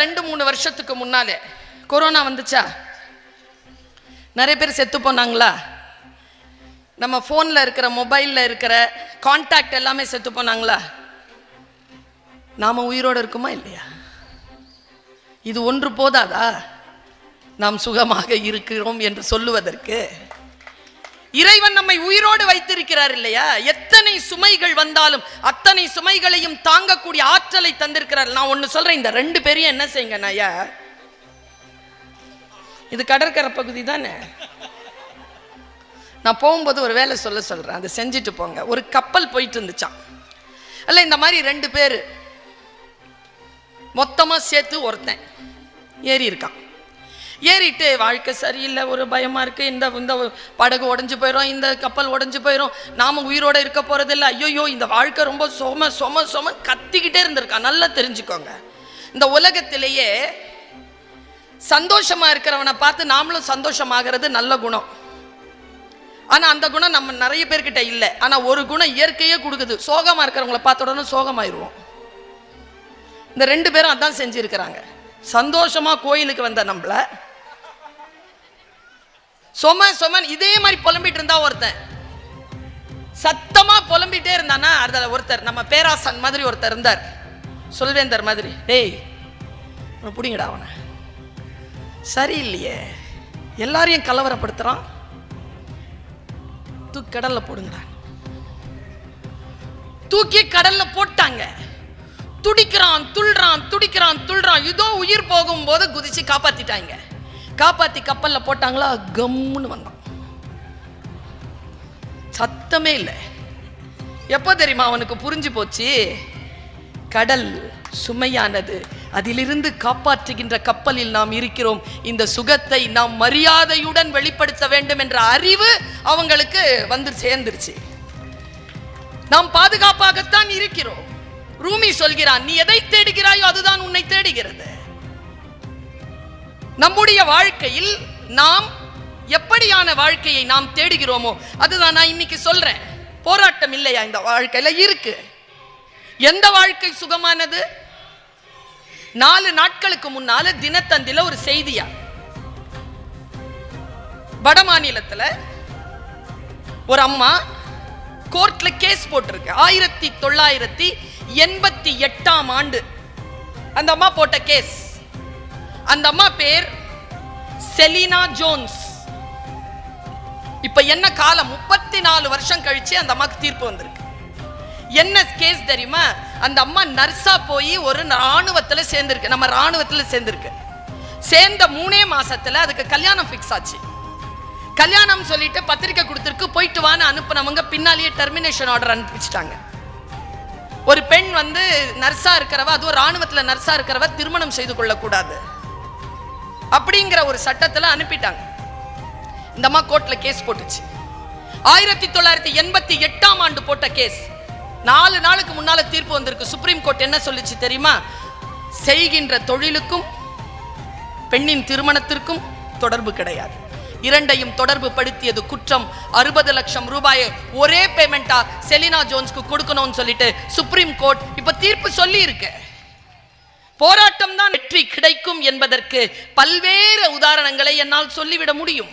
ரெண்டு மூணு வருஷத்துக்கு முன்னாலே கொரோனா வந்துச்சா? நிறைய பேர் செத்து போனாங்களா? நம்ம ஃபோனில் இருக்கிற மொபைலில் இருக்கிற கான்டாக்ட் எல்லாமே செத்து போனாங்களா? நாம் உயிரோடு இருக்குமா இல்லையா? இது ஒன்று போதாதா? நாம் சுகமாக இருக்கிறோம் என்று சொல்லுவதற்கு இறைவன் நம்மை உயிரோடு வைத்திருக்கிறார் இல்லையா? எத்தனை சுமைகள் வந்தாலும் அத்தனை சுமைகளையும் தாங்கக்கூடிய ஆற்றலை தந்திருக்கிறார். நான் ஒன்று சொல்றேன் இந்த ரெண்டு பேரையும் என்ன செய்யுங்க நாயா இது கடற்கரை பகுதி தானே? நான் போகும்போது ஒரு வேலை சொல்ல சொல்றேன் அதை செஞ்சுட்டு போங்க. ஒரு கப்பல் போயிட்டு இருந்துச்சான் அல்ல இந்த மாதிரி ரெண்டு பேர் மொத்தமாக சேர்த்து ஒருத்தன் ஏறி இருக்கான். ஏறிட்டு வாழ்க்கை சரியில்லை ஒரு பயமாக இருக்குது இந்த இந்த படகு உடஞ்சு போயிடும் இந்த கப்பல் உடஞ்சு போயிடும் நாம உயிரோடு இருக்க போகிறதில்ல ஐயோயோ இந்த வாழ்க்கை ரொம்ப சொம சொம சொம கத்திக்கிட்டே இருந்திருக்கான் நல்லா தெரிஞ்சுக்கோங்க. இந்த உலகத்திலேயே சந்தோஷமாக இருக்கிறவனை பார்த்து நாமளும் சந்தோஷமாகிறது நல்ல குணம். ஆனால் அந்த குணம் நம்ம நிறைய பேர்கிட்ட இல்லை. ஆனால் ஒரு குணம் இயற்கையே கொடுக்குது. சோகமாக இருக்கிறவங்கள பார்த்த உடனே சோகமாயிருவோம். இந்த ரெண்டு பேரும் அதான் செஞ்சுருக்கிறாங்க. சந்தோஷமாக கோயிலுக்கு வந்த நம்மள சொம சொமன் இதே மாதிரி புலம்பிட்டு இருந்தா ஒருத்தன். சத்தமா புலம்பிட்டே இருந்தானா அதில் ஒருத்தர் நம்ம பேராசன் மாதிரி ஒருத்தர் இருந்தார். சொல்வேந்தர் மாதிரி. டேய் பிடிங்கடா அவனை. சரியில்லையே. எல்லாரையும் கலவரப்படுத்துறான். தூக்கி கடல்ல போடுங்கடா. தூக்கி கடல்ல போட்டாங்க. துடிக்கிறான் துள்றான் துடிக்கிறான் துள்றான். இதோ உயிர் போகும்போது குதிச்சு காப்பாத்திட்டாங்க. காப்பாத்தி கப்பல்ல போட்டாங்களா? கம்முன்னு வந்தான். சத்தமே இல்லை. எப்போ தெரியுமா அவனுக்கு புரிஞ்சு போச்சு? கடல் சுமையானது. அதிலிருந்து காப்பாற்றுகின்ற கப்பலில் நாம் இருக்கிறோம். இந்த சுகத்தை நாம் மரியாதையுடன் வெளிப்படுத்த வேண்டும் என்ற அறிவு அவங்களுக்கு வந்து சேர்ந்துருச்சு. நாம் பாதுகாப்பாகத்தான் இருக்கிறோம். ரூமி சொல்கிறான் நீ எதை தேடுகிறாயோ அதுதான் உன்னை தேடுகிறது. நம்முடைய வாழ்க்கையில் நாம் எப்படியான வாழ்க்கையை நாம் தேடுகிறோமோ அதுதான் நான் இன்னைக்கு சொல்றேன். போராட்டம் இல்லையா இந்த வாழ்க்கையில? இருக்கு. எந்த வாழ்க்கை சுகமானது? நாலு நாட்களுக்கு முன்னால தினத்தந்தில ஒரு செய்தியா? வட மாநிலத்துல ஒரு அம்மா கோர்ட்ல கேஸ் போட்டிருக்கு. ஆயிரத்தி தொள்ளாயிரத்தி எண்பத்தி எட்டாம் ஆண்டு அந்த அம்மா போட்ட கேஸ் அந்த அம்மா பேர் செலினா ஜோன்ஸ். இப்ப என்ன காலம்? முப்பத்தி நாலு வருஷம் கழிச்சு அந்த அம்மாக்கு தீர்ப்பு வந்திருக்கு. என்ன கேஸ் தெரியுமா? அந்த அம்மா நர்ஸா போய் ஒரு ராணுவத்துல சேர்ந்திருக்கு. நம்ம ராணுவத்துல சேர்ந்திருக்கு. சேர்ந்த மூணே மாசத்துல அதுக்கு கல்யாணம் ஃபிக்ஸ் ஆச்சு. கல்யாணம் சொல்லிட்டு பத்திரிக்கை கொடுத்துருக்கு. போயிட்டு வான்னு அனுப்புனவங்க பின்னாலேயே டெர்மினேஷன் ஆர்டர் அனுப்பிச்சிட்டாங்க. ஒரு பெண் வந்து நர்ஸா இருக்கிறவ அதுவும் ராணுவத்தில் நர்ஸா இருக்கிறவ திருமணம் செய்து கொள்ளக்கூடாது. அப்படிங்கிற ஒரு சட்டத்தில் அனுப்பிட்டாங்க. இந்த அம்மா கோர்ட்டில் கேஸ் போட்டுச்சு. ஆயிரத்தி தொள்ளாயிரத்தி எண்பத்தி எட்டாம் ஆண்டு போட்ட கேஸ். நாலு நாளுக்கு முன்னால தீர்ப்பு வந்திருக்கு. சுப்ரீம் கோர்ட் என்ன சொல்லுச்சு தெரியுமா? செய்கின்ற தொழிலுக்கும் பெண்ணின் திருமணத்திற்கும் தொடர்பு கிடையாது. இரண்டையும் தொடர்பு படுத்தியது குற்றம். அறுபது லட்சம் ரூபாயை ஒரே பேமெண்ட்டா செலினா ஜோன்ஸ்க்கு கொடுக்கணும்னு சொல்லிட்டு சுப்ரீம் கோர்ட் இப்ப தீர்ப்பு சொல்லி இருக்கு போராட்டம் தான் வெற்றி கிடைக்கும் என்பதற்கு பல்வேறு உதாரணங்களை என்னால் சொல்லிவிட முடியும்.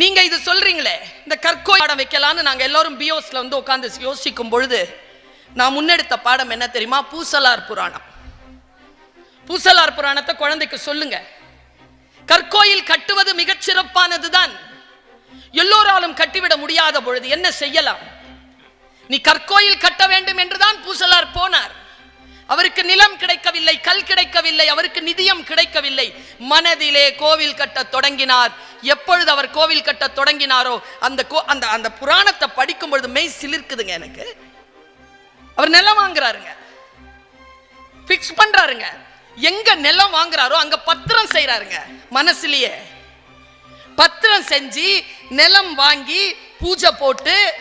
நீங்க இது சொல்றீங்களே இந்த கற்கோய் பாடம் வைக்கலான்னு நாங்க எல்லாரும் பியோஸ்ல வந்து உட்காந்து யோசிக்கும் பொழுது நான் முன்னெடுத்த பாடம் என்ன தெரியுமா? பூசலார் புராணம். பூசலார் புராணத்தை குழந்தைக்கு சொல்லுங்க. கற்கோயில் கட்டுவது மிகச் சிறப்பானதுதான் எல்லோராலும் கட்டிவிட முடியாத பொழுது என்ன செய்யலாம்? நீ கற்கோயில் கட்ட வேண்டும் என்றுதான் பூசலார் போனார். அவருக்கு நிலம் கிடைக்கவில்லை கல் கிடைக்கவில்லை அவருக்கு நிதியம் கிடைக்கவில்லை. மனதிலே கோவில் கட்ட தொடங்கினார். எப்பொழுது அவர் கோவில் கட்ட தொடங்கினாரோ அந்த கோ அந்த அந்த புராணத்தை படிக்கும் பொழுது மெய் சிலிர்க்குதுங்க எனக்கு. அவர் நிலம் வாங்குறாருங்க. ஃபிக்ஸ் பண்றாருங்க. எங்க நிலம் வாங்குறாரோ அங்க பத்திரம் செய்யறாருங்க மனசுலயே. பத்திரம் செஞ்சு நிலம் வாங்கி பூஜை போட்டு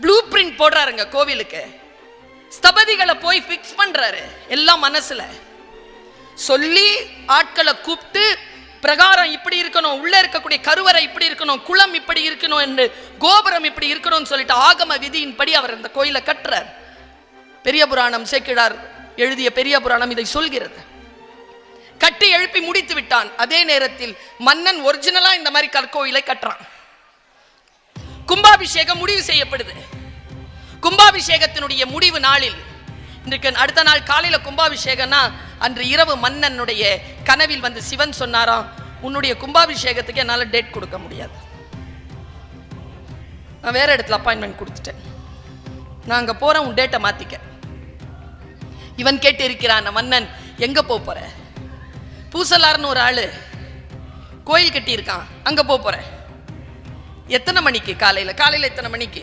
ப்ளூ பிரிண்ட் போடுறாருங்க கோவிலுக்கு. ஸ்தபதிகளை போய் ஃபிக்ஸ் பண்றாரு எல்லாம் மனசுல. சொல்லி ஆட்களை கூப்பிட்டு பிரகாரம் இப்படி இருக்கணும் உள்ள இருக்கக்கூடிய கருவறை இப்படி இருக்கணும் குளம் இப்படி இருக்கணும் என்று கோபுரம் இப்படி இருக்கணும்னு சொல்லிட்டு ஆகம விதியின்படி அவர் அந்த கோயிலை கட்டுறார். பெரிய புராணம் சேக்கிழார் எழுதிய பெரிய புராணம் இதை சொல்கிறது. கட்டி எழுப்பி முடித்து விட்டான். அதே நேரத்தில் மன்னன் ஒரிஜினலா இந்த மாதிரி கற்கோயிலை கட்டுறான். கும்பாபிஷேகம் முடிவு செய்யப்படுது. கும்பாபிஷேகத்தினுடைய முடிவு நாளில். இன்றைக்கு அடுத்த நாள் காலையில் கும்பாபிஷேகம்னா அன்று இரவு மன்னனுடைய கனவில் வந்து சிவன் சொன்னாராம் உன்னுடைய கும்பாபிஷேகத்துக்கு என்னால் டேட் கொடுக்க முடியாது. நான் வேற இடத்துல அப்பாயின்மெண்ட் கொடுத்துட்டேன். நான் அங்கே போகிறேன் உன் டேட்டை மாற்றிக்க இவன் கேட்டு இருக்கிறான் மன்னன் எங்கே போக போற? பூசலார்னு ஒரு ஆள் கோயில் கட்டியிருக்கான் அங்கே போக போகிறேன் எத்தனை மணிக்கு? காலையில். காலையில் எத்தனை மணிக்கு?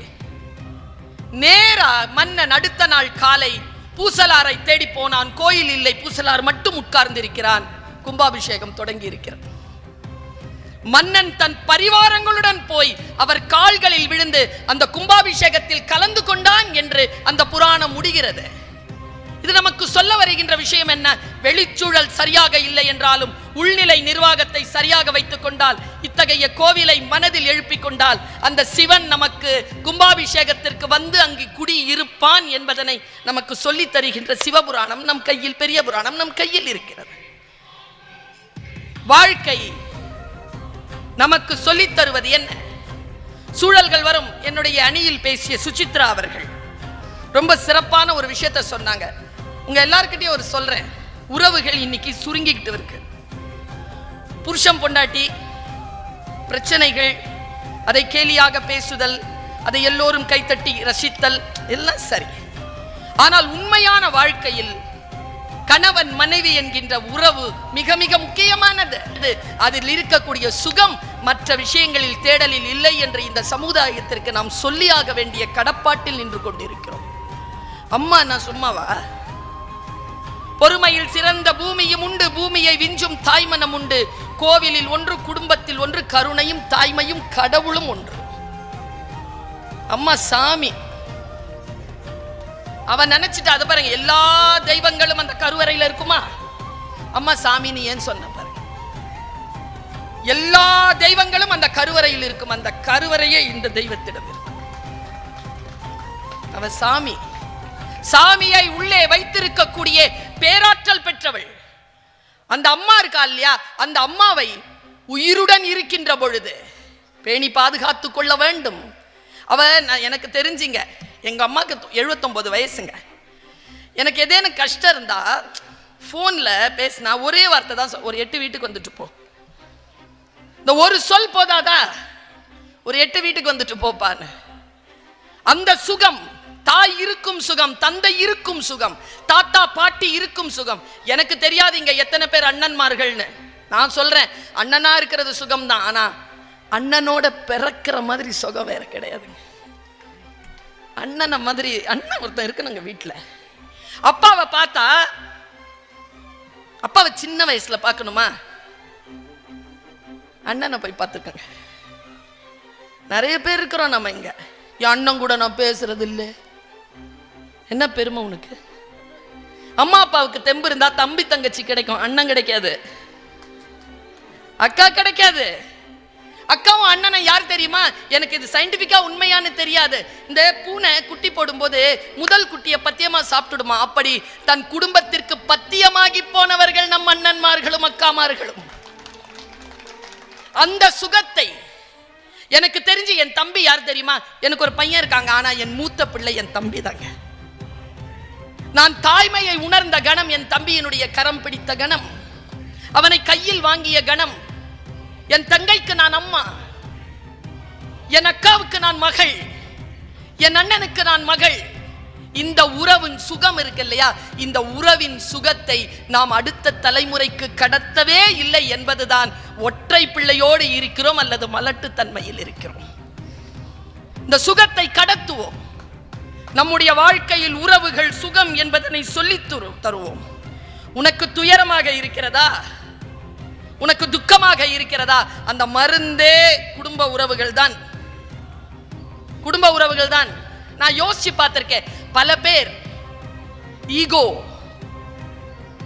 நேரா மன்னன் அடுத்த நாள் காலை பூசலாரை தேடி போனான். கோயில் இல்லை பூசலார் மட்டும் உட்கார்ந்திருக்கிறான். கும்பாபிஷேகம் தொடங்கி இருக்கிறது மன்னன் தன் பரிவாரங்களுடன் போய் அவர் கால்களில் விழுந்து அந்த கும்பாபிஷேகத்தில் கலந்து கொண்டான் என்று அந்த புராணம் முடிகிறது. இது நமக்கு சொல்ல வருகின்ற விஷயம் என்ன? வெளிச்சூழல் சரியாக இல்லை என்றாலும் உள்நிலை நிர்வாகத்தை சரியாக வைத்துக் கொண்டால் இத்தகைய கோவிலை மனதில் எழுப்பிக் கொண்டால் அந்த சிவன் நமக்கு கும்பாபிஷேகத்திற்கு வந்து அங்கு குடி இருப்பான் என்பதனை நமக்கு சொல்லித் தருகின்ற சிவபுராணம் நம் கையில் பெரிய புராணம் நம் கையில் இருக்கிறது. வாழ்க்கை நமக்கு சொல்லித் தருவது என்ன? சூழல்கள் வரும். என்னுடைய அணியில் பேசிய சுசித்ரா அவர்கள் ரொம்ப சிறப்பான ஒரு விஷயத்த சொன்னாங்க. உங்க எல்லாருக்கிட்டையும் ஒரு சொல்றேன். உறவுகள் இன்னைக்கு சுருங்கிக்கிட்டு இருக்கு. புருஷன் பொண்டாட்டி பிரச்சனைகள் அதை கேலியாக பேசுதல் அதை எல்லோரும் கைத்தட்டி ரசித்தல் எல்லாம் சரி. ஆனால் உண்மையான வாழ்க்கையில் கணவன் மனைவி என்கின்ற உறவு மிக மிக முக்கியமானது. அதில் இருக்கக்கூடிய சுகம் மற்ற விஷயங்களில் தேடலில் இல்லை என்று இந்த சமுதாயத்திற்கு நாம் சொல்லியாக வேண்டிய கடப்பாட்டில் நின்று கொண்டிருக்கிறோம். அம்மா நான் சும்மாவா? பொறுமையில் சிறந்த பூமியும் உண்டு பூமியை விஞ்சும் தாய்மனம் உண்டு. கோவிலில் ஒன்று குடும்பத்தில் ஒன்று கருணையும் தாய்மையும் கடவுளும் ஒன்று. அம்மா சாமி. அவன் நினைச்சிட்டு அதை பாருங்க எல்லா தெய்வங்களும் அந்த கருவறையில இருக்குமா? அம்மா சாமி நீ ஏன் சொன்ன பாருங்க எல்லா தெய்வங்களும் அந்த கருவறையில் இருக்கும். அந்த கருவறையே இந்த தெய்வத்திடம் இருக்கு. அவ சாமி சாமியை உள்ளே வைத்திருக்கக்கூடிய பேராற்றல் பெற்றவள். அந்த அம்மா இருக்கா இல்லையா? அந்த அம்மாவை உயிருடன் இருக்கின்ற பொழுது பேணி பாதுகாத்து கொள்ள வேண்டும். அவ நான் எனக்கு தெரிஞ்சுங்க எங்க அம்மாவுக்கு எழுபத்தொன்பது வயசுங்க. எனக்கு எதேனும் கஷ்டம் இருந்தா ஃபோனில் பேசினா ஒரே வார்த்தை தான் சொ- ஒரு எட்டு வீட்டுக்கு வந்துட்டு போ. இந்த ஒரு சொல் போதாதா? ஒரு எட்டு வீட்டுக்கு வந்துட்டு போப்பான்னு. அந்த சுகம் தாய் இருக்கும் சுகம் தந்தை இருக்கும் சுகம் தாத்தா பாட்டி இருக்கும் சுகம். எனக்கு தெரியாது இங்க எத்தனை பேர் அண்ணன்மார்கள்னு. நான் சொல்றேன் அண்ணனா இருக்கிறது சுகம் தான் ஆனா அண்ணனோட பிறக்கிற மாதிரி சுகம் வேற கிடையாதுங்க. அண்ணனை மாதிரி அண்ணன் ஒருத்தன் இருக்கணுங்க வீட்டில் அப்பாவை பார்த்தா அப்பாவை சின்ன வயசுல பார்க்கணுமா? அண்ணனை போய் பார்த்துக்கோங்க. நிறைய பேர் இருக்கிறோம் நம்ம இங்க. என் அண்ணன் கூட நான் பேசுறது இல்லை என்ன பெருமை உனக்கு? அம்மா அப்பாவுக்கு தெம்பு இருந்தா தம்பி தங்கச்சி கிடைக்கும். அண்ணன் கிடைக்காது. அக்கா கிடைக்காது. அக்காவும் அண்ணனும் யார் தெரியுமா? எனக்கு இது சயின்டிஃபிக்கா உண்மையான்னு தெரியாது. இந்த பூனை குட்டி போடும்போது முதல் குட்டியை பத்தியமா சாப்பிட்டுடுமா? அப்படி தன் குடும்பத்திற்கு பத்தியமாகி போனவர்கள் நம் அண்ணன்மார்களும் அக்காமார்களும். அந்த சுகத்தை எனக்கு தெரிஞ்சு என் தம்பி யார் தெரியுமா? எனக்கு ஒரு பையன் இருக்காங்க. ஆனா என் மூத்த பிள்ளை என் தம்பி தாங்க நான் தாய்மையை உணர்ந்த கணம் என் தம்பியினுடைய கரம் பிடித்த கணம். அவனை கையில் வாங்கிய கணம். என் தங்கைக்கு நான் அம்மா. என் அக்காவுக்கு நான் மகள். என் அண்ணனுக்கு நான் மகள். இந்த உறவின் சுகம் இருக்கு இல்லையா? இந்த உறவின் சுகத்தை நாம் அடுத்த தலைமுறைக்கு கடத்தவே இல்லை என்பதுதான் ஒற்றை பிள்ளையோடு இருக்கிறோம் அல்லது மலட்டுத்தன்மையில் இருக்கிறோம். இந்த சுகத்தை கடத்துவோம். நம்முடைய வாழ்க்கையில் உறவுகள் சுகம் என்பதனை சொல்லி தரு- தருவோம். உனக்கு துயரமாக இருக்கிறதா? உனக்கு துக்கமாக இருக்கிறதா? அந்த மருந்தே குடும்ப உறவுகள் தான். குடும்ப உறவுகள் தான். நான் யோசிச்சு பார்த்திருக்கேன். பல பேர் ஈகோ.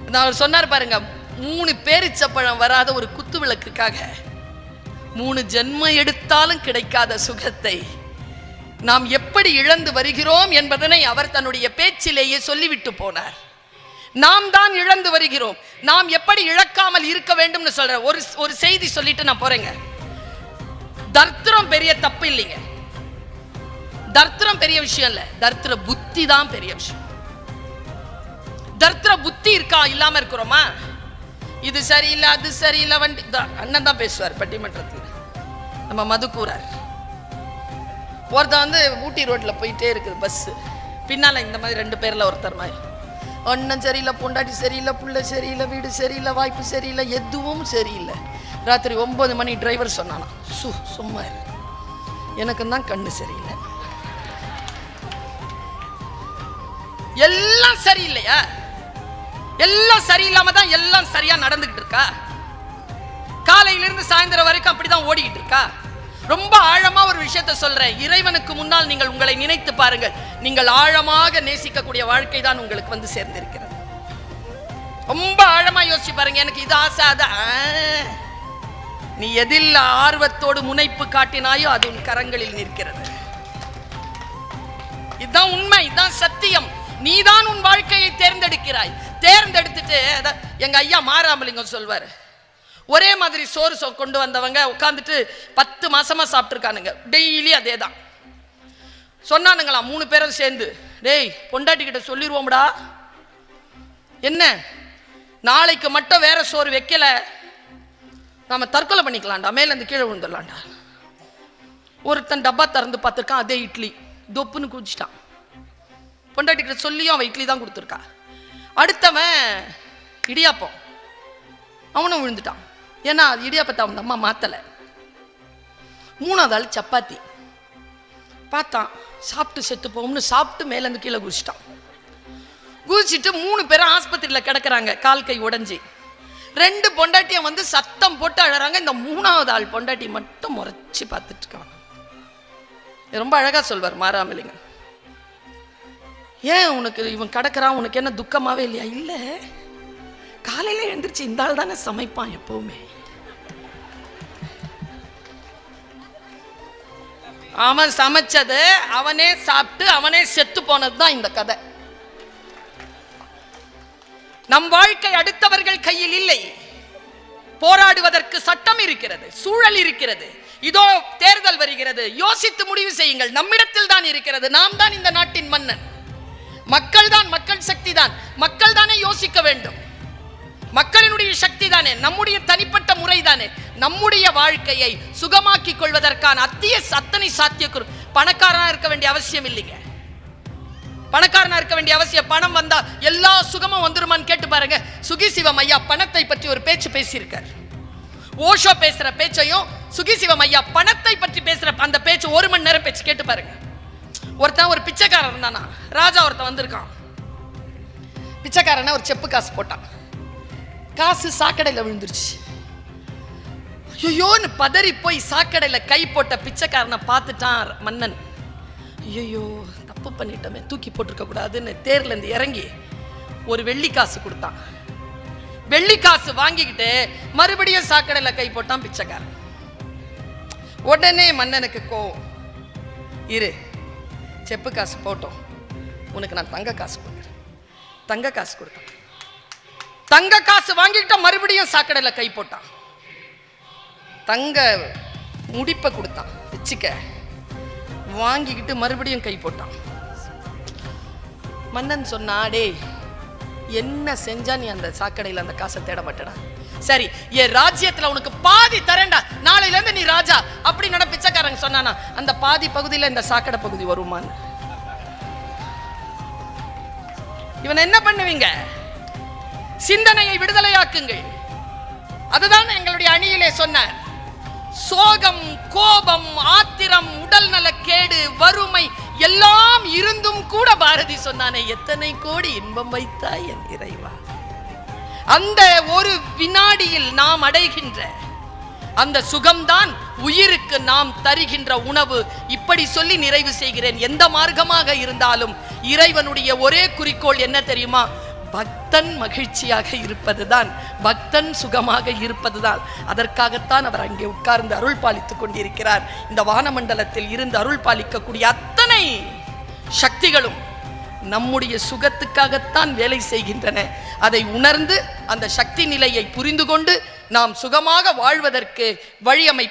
நான் சொன்னார் பாருங்க மூணு பேரிச்சப்பழம் வராத ஒரு குத்து விளக்குக்காக. மூணு ஜென்மம் எடுத்தாலும் கிடைக்காத சுகத்தை. நாம் எப்படி இழந்து வருகிறோம் என்பதனை அவர் தன்னுடைய பேச்சிலேயே சொல்லிவிட்டு போனார். நாம் தான் இழந்து வருகிறோம். நாம் எப்படி இழக்காமல் இருக்க வேண்டும்னு சொல்றேன் ஒரு ஒரு செய்தி சொல்லிட்டு நான் போறேங்க. தர்த்திரம் பெரிய தப்பு இல்லைங்க. தர்த்திரம் பெரிய விஷயம் இல்ல. தர்த்திர புத்தி தான் பெரிய விஷயம். தர்த்திர புத்தி இருக்கா? இல்லாம இருக்கிறோமா? இது சரியில்லை அது சரியில்லை வண்டி அண்ணன் தான் பேசுவார் பட்டிமன்றத்தில். நம்ம மதுக்கூறார் ஒருத்தன் வந்து ஊட்டி ரோட்டில் போயிட்டே இருக்குது பஸ்ஸு பின்னால் இந்த மாதிரி ரெண்டு பேரில் ஒருத்தர் மாதிரி. ஒன்றும் சரியில்லை பொண்டாட்டி சரியில்லை புள்ள சரியில்லை வீடு சரியில்லை வாய்ப்பு சரியில்லை எதுவும் சரியில்லை. ராத்திரி ஒன்பது மணி டிரைவர் சொன்னானா சு சும்மா இரு. எனக்கு தான் கண்ணு சரியில்லை. எல்லாம் சரியில்லையா? எல்லாம் சரியில்லாம தான் எல்லாம் சரியா நடந்துகிட்டு இருக்கா? காலையிலிருந்து சாயந்தரம் வரைக்கும் அப்படிதான் ஓடிக்கிட்டு இருக்கா? ரொம்ப ஆழமா ஒரு விஷயத்த சொல்றேன். இறைவனுக்கு முன்னால் நீங்கள் உங்களை நினைத்து பாருங்கள். நீங்கள் ஆழமாக நேசிக்கக்கூடிய வாழ்க்கை தான் உங்களுக்கு வந்து சேர்ந்திருக்கிறது. ரொம்ப ஆழமா யோசிச்சு பாருங்க. எனக்கு இது ஆசை அது நீ எதில் ஆர்வத்தோடு முனைப்பு காட்டினாயோ அது உன் கரங்களில் நிற்கிறது. இதுதான் உண்மை இதுதான் சத்தியம். நீதான் உன் வாழ்க்கையை தேர்ந்தெடுக்கிறாய். தேர்ந்தெடுத்துட்டு எங்க ஐயா மாராமலிங்கம் சொல்வாரு. ஒரே மாதிரி சோறு சொ- கொண்டு வந்தவங்க உட்காந்துட்டு பத்து மாசமா சாப்பிட்டுருக்கானுங்க. டெய்லி அதே தான் சொன்னானுங்களா மூணு பேரும் சேர்ந்து டேய் பொண்டாட்டி கிட்ட சொல்லிடுவோம்டா என்ன? நாளைக்கு மட்டும் வேற சோறு வைக்கல. நாம தற்கொலை பண்ணிக்கலாம்டா மேல இருந்து கீழே விழுந்துடலாம்டா. ஒருத்தன் டப்பா திறந்து பார்த்துருக்கான் அதே இட்லி. தொப்புன்னு குடிச்சிட்டான் பொண்டாட்டி கிட்ட சொல்லியும் அவன் இட்லி தான் கொடுத்துருக்கா. அடுத்தவன் இடியாப்பம். அவனும் விழுந்துட்டான். ஏன்னா அது இடியாப்பத்தை அந்த அம்மா மாற்றலை மூணாவது ஆள் சப்பாத்தி. பார்த்தான் சாப்பிட்டு செத்து போகும்னு சாப்பிட்டு மேலேருந்து கீழே குதிச்சிட்டான். குதிச்சிட்டு மூணு பேரும் ஆஸ்பத்திரியில் கிடக்குறாங்க கால் கை உடஞ்சி. ரெண்டு பொண்டாட்டியை வந்து சத்தம் போட்டு அழகிறாங்க இந்த மூணாவது ஆள் பொண்டாட்டி மட்டும் முறைச்சி பார்த்துட்டு இருக்காங்க. ரொம்ப அழகாக சொல்வார் மாறாமலிங்க ஏன் உனக்கு இவன் கிடக்குறான்? உனக்கு என்ன துக்கமாகவே இல்லையா? இல்லை. காலையில எழுந்திரிச்சு இந்த ஆள் தானே சமைப்பான் எப்பவுமே. அவன் சமைச்சது அவனே சாப்பிட்டு அவனே செத்து போனது தான் இந்த கதை. நம் வாழ்க்கை அடுத்தவர்கள் கையில் இல்லை. போராடுவதற்கு சட்டம் இருக்கிறது சூழல் இருக்கிறது. இதோ தேர்தல் வருகிறது. யோசித்து முடிவு செய்யுங்கள். நம்மிடத்தில் தான் இருக்கிறது. நாம் தான் இந்த நாட்டின் மன்னன். மக்கள் தான் மக்கள் சக்தி தான் மக்கள் தானே யோசிக்க வேண்டும். மக்களினுடைய சக்தி தானே நம்முடைய தனிப்பட்ட முறை தானே நம்முடைய வாழ்க்கையை சுகமாக்கிக் கொள்வதற்கான அத்திய அத்தனை சாத்தியக்குறு. பணக்காரனா இருக்க வேண்டிய அவசியம் இல்லைங்க. பணக்காரனா இருக்க வேண்டிய அவசியம் பணம் வந்தா எல்லா சுகமும் வந்துருமான்னு கேட்டு பாருங்க. சுகிசிவம் ஐயா பணத்தை பற்றி ஒரு பேச்சு பேசியிருக்கார். ஓஷோ பேசுற பேச்சையும் சுகிசிவம் ஐயா பணத்தை பற்றி பேசுற அந்த பேச்சு ஒரு மணி நேரம் பேச்சு கேட்டு பாருங்க. ஒருத்தன் ஒரு பிச்சைக்காரன் இருந்தானா? ராஜா ஒருத்தன் வந்திருக்கான். பிச்சைக்காரனை ஒரு செப்பு காசு போட்டான். காசு சாக்கடையில் விழுந்துருச்சு. ஐயோன்னு பதறி போய் சாக்கடையில் கை போட்ட பிச்சைக்காரனை பார்த்துட்டான் மன்னன். ஐயோ தப்பு பண்ணிட்டோமே தூக்கி போட்டிருக்க கூடாதுன்னு தேர்ல இருந்து இறங்கி ஒரு வெள்ளி காசு கொடுத்தான். வெள்ளி காசு வாங்கிக்கிட்டு மறுபடியும் சாக்கடையில் கை போட்டான் பிச்சைக்காரன். உடனே மன்னனுக்கு கோவம். இரு செப்பு காசு போட்டோம். உனக்கு நான் தங்க காசு கொடுக்குறேன். தங்க காசு கொடுத்தேன். தங்க காசு வாங்கிக்கிட்ட மறுபடியும் சாக்கடையில் கை போட்டான். தங்க முடிப்பை கொடுத்தான். வச்சுக்க. வாங்கிக்கிட்டு மறுபடியும் கை போட்டான். மன்னன் சொன்னா டே என்ன செஞ்சா நீ அந்த சாக்கடையில் அந்த காசை தேட மாட்டடா? சரி என் ராஜ்யத்தில் உனக்கு பாதி தரேன்டா. நாளையில இருந்து நீ ராஜா. அப்படி நட பிச்சைக்காரங்க சொன்னானா அந்த பாதி பகுதியில் இந்த சாக்கடை பகுதி வருமான்னு. இவன் என்ன பண்ணுவீங்க? சிந்தனையை விடுதலையாக்குங்கள். அதுதான் எங்களுடைய அணியிலே சொன்னார். சோகம் கோபம் ஆத்திரம் உடல் கேடு வறுமை எல்லாம் இருந்தும் கூட பாரதி சொன்னானே எத்தனை கோடி இன்பம் வைத்தாய் என் இறைவா? அந்த ஒரு வினாடியில் நாம் அடைகின்ற அந்த சுகம்தான் உயிருக்கு நாம் தருகின்ற உணவு. இப்படி சொல்லி நிறைவு செய்கிறேன். எந்த மார்க்கமாக இருந்தாலும் இறைவனுடைய ஒரே குறிக்கோள் என்ன தெரியுமா? பக்தன் மகிழ்ச்சியாக இருப்பதுதான் பக்தன் சுகமாக இருப்பதுதான். அதற்காகத்தான் அவர் அங்கே உட்கார்ந்து அருள் பாலித்துக் கொண்டிருக்கிறார். இந்த வானமண்டலத்தில் இருந்து அருள் பாலிக்கக்கூடிய அத்தனை சக்திகளும் நம்முடைய சுகத்துக்காகத்தான் வேலை செய்கின்றன. அதை உணர்ந்து அந்த சக்தி நிலையை புரிந்து கொண்டு நாம் சுகமாக வாழ்வதற்கு வழியமைப்பு